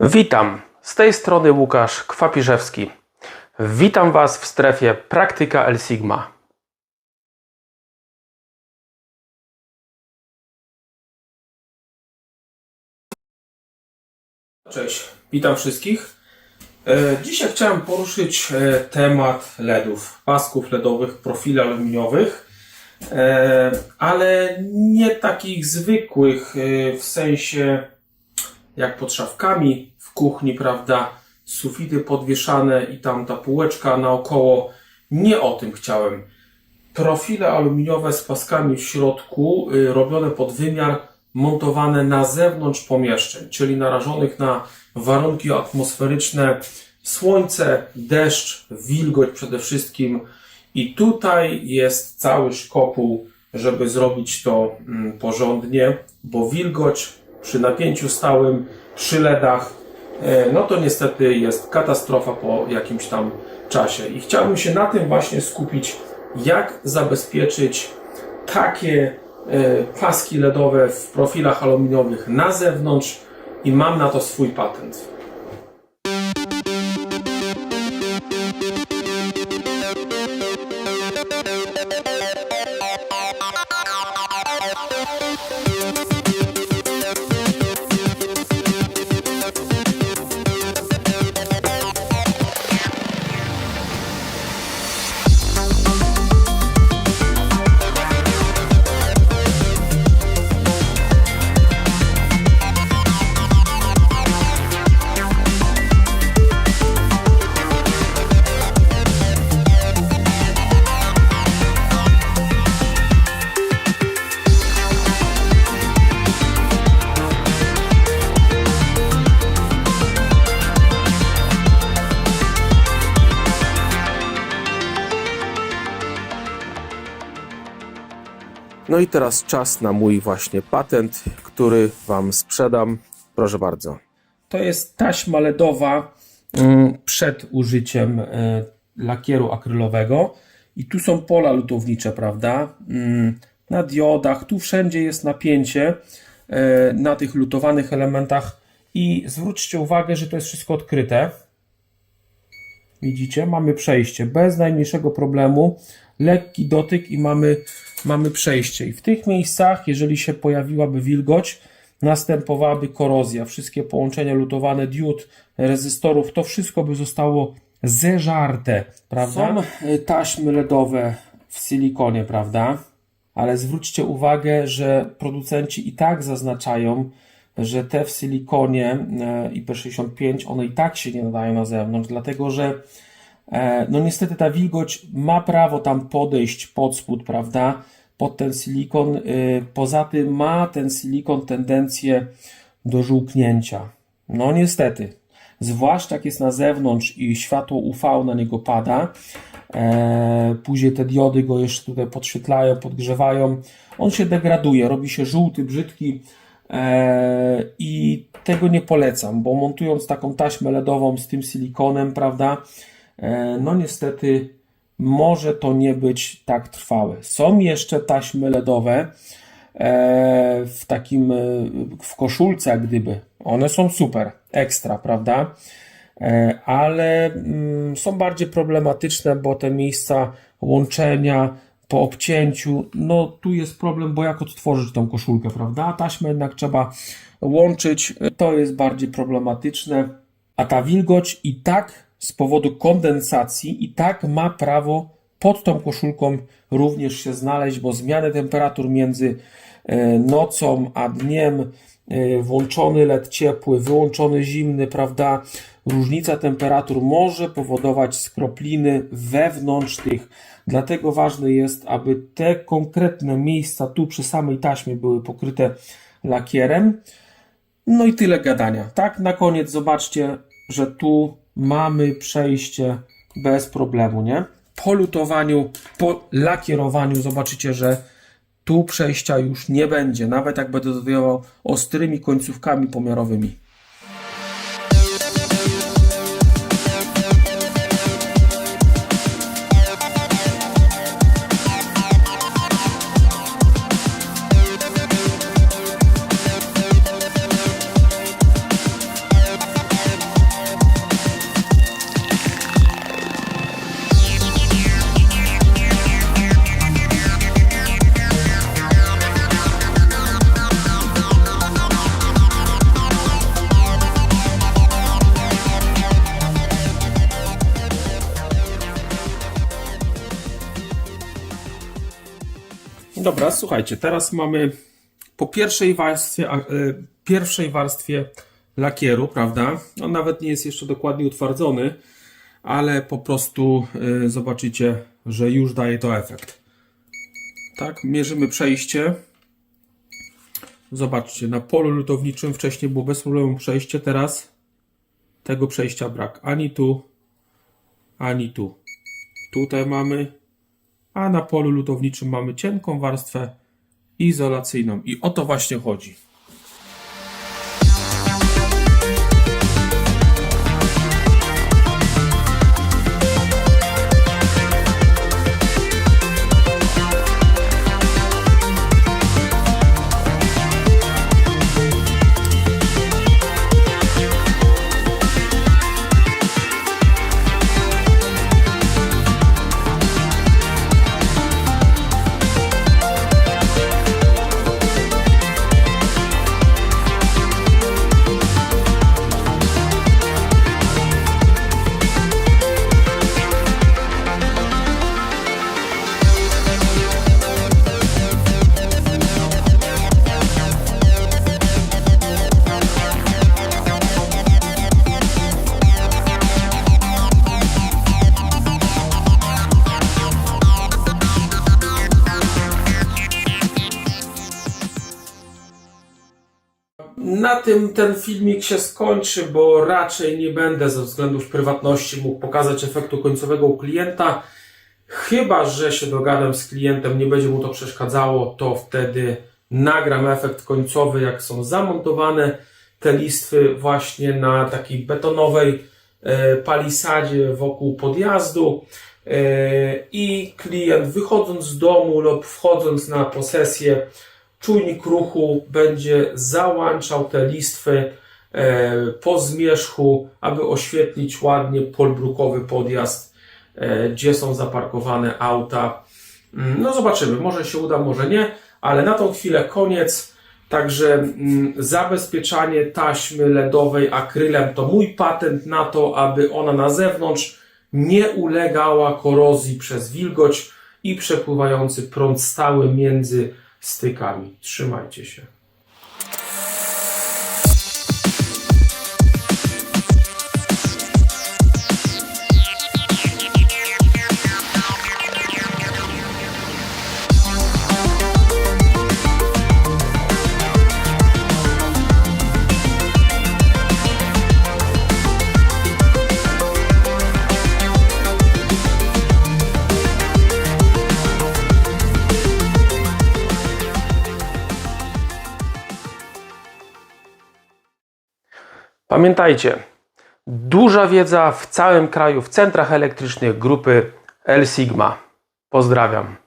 Witam, z tej strony Łukasz Kwapirzewski. Witam Was w strefie Praktyka El Sigma. Cześć, witam wszystkich. E, Dzisiaj chciałem poruszyć e, temat LEDów, pasków LEDowych, profili aluminiowych, e, ale nie takich zwykłych w sensie jak pod szafkami w kuchni, prawda? Sufity podwieszane i tam ta półeczka naokoło. Nie o tym chciałem. Profile aluminiowe z paskami w środku, y, robione pod wymiar, montowane na zewnątrz pomieszczeń, czyli narażonych na warunki atmosferyczne, słońce, deszcz, wilgoć przede wszystkim. I tutaj jest cały szkopuł, żeby zrobić to mm, porządnie, bo wilgoć przy napięciu stałym, przy LEDach, e, no to niestety jest katastrofa po jakimś tam czasie. I chciałbym się na tym właśnie skupić, jak zabezpieczyć takie e, paski LEDowe w profilach aluminiowych na zewnątrz i mam na to swój patent. No i teraz czas na mój właśnie patent, który Wam sprzedam. Proszę bardzo. To jest taśma LEDowa mm, przed użyciem e, lakieru akrylowego. I tu są pola lutownicze, prawda? Mm, Na diodach, tu wszędzie jest napięcie e, na tych lutowanych elementach. I zwróćcie uwagę, że to jest wszystko odkryte. Widzicie, mamy przejście bez najmniejszego problemu. Lekki dotyk i mamy, mamy przejście. I w tych miejscach, jeżeli się pojawiłaby wilgoć, następowałaby korozja. Wszystkie połączenia lutowane diod, rezystorów, to wszystko by zostało zeżarte, prawda? Są y, taśmy LEDowe w silikonie, prawda? Ale zwróćcie uwagę, że producenci i tak zaznaczają, że te w silikonie e, IP65 one i tak się nie nadają na zewnątrz, dlatego że e, no niestety ta wilgoć ma prawo tam podejść pod spód, prawda? Pod ten silikon. Y, Poza tym ma ten silikon tendencję do żółknięcia. No niestety. Zwłaszcza jak jest na zewnątrz i światło UV na niego pada. E, później te diody go jeszcze tutaj podświetlają, podgrzewają. On się degraduje, robi się żółty, brzydki. E, I tego nie polecam, bo montując taką taśmę LEDową z tym silikonem, prawda, e, no niestety może to nie być tak trwałe. Są jeszcze taśmy LEDowe e, w takim, w koszulce, jak gdyby. One są super, ekstra, prawda? Ale mm, są bardziej problematyczne, bo te miejsca łączenia po obcięciu, no tu jest problem, bo jak odtworzyć tą koszulkę, prawda? Taśmę jednak trzeba łączyć, to jest bardziej problematyczne, a ta wilgoć i tak z powodu kondensacji i tak ma prawo pod tą koszulką również się znaleźć, bo zmiany temperatur między e, nocą a dniem, e, włączony LED ciepły, wyłączony zimny, prawda? Różnica temperatur może powodować skropliny wewnątrz tych. Dlatego ważne jest, aby te konkretne miejsca tu przy samej taśmie były pokryte lakierem. No i tyle gadania. Tak, na koniec zobaczcie, że tu mamy przejście bez problemu, nie? Po lutowaniu, po lakierowaniu zobaczycie, że tu przejścia już nie będzie, nawet jak będę dodawał ostrymi końcówkami pomiarowymi. Dobra, słuchajcie, teraz mamy po pierwszej warstwie, e, pierwszej warstwie lakieru, prawda? On nawet nie jest jeszcze dokładnie utwardzony, ale po prostu e, zobaczycie, że już daje to efekt. Tak, mierzymy przejście. Zobaczcie, na polu lutowniczym wcześniej było bez problemu przejście, teraz tego przejścia brak. Ani tu, ani tu. Tutaj mamy, a na polu lutowniczym mamy cienką warstwę izolacyjną. I o to właśnie chodzi. Tym ten filmik się skończy, bo raczej nie będę ze względów prywatności mógł pokazać efektu końcowego u klienta. Chyba, że się dogadam z klientem, nie będzie mu to przeszkadzało, to wtedy nagram efekt końcowy, jak są zamontowane te listwy właśnie na takiej betonowej e, palisadzie wokół podjazdu e, i klient wychodząc z domu lub wchodząc na posesję czujnik ruchu będzie załączał te listwy e, po zmierzchu, aby oświetlić ładnie polbrukowy podjazd, e, gdzie są zaparkowane auta. Mm, No zobaczymy, może się uda, może nie, ale na tą chwilę koniec. Także mm, zabezpieczanie taśmy LEDowej akrylem to mój patent na to, aby ona na zewnątrz nie ulegała korozji przez wilgoć i przepływający prąd stały między stykami. Trzymajcie się. Pamiętajcie, duża wiedza w całym kraju w centrach elektrycznych grupy L Sigma. Pozdrawiam.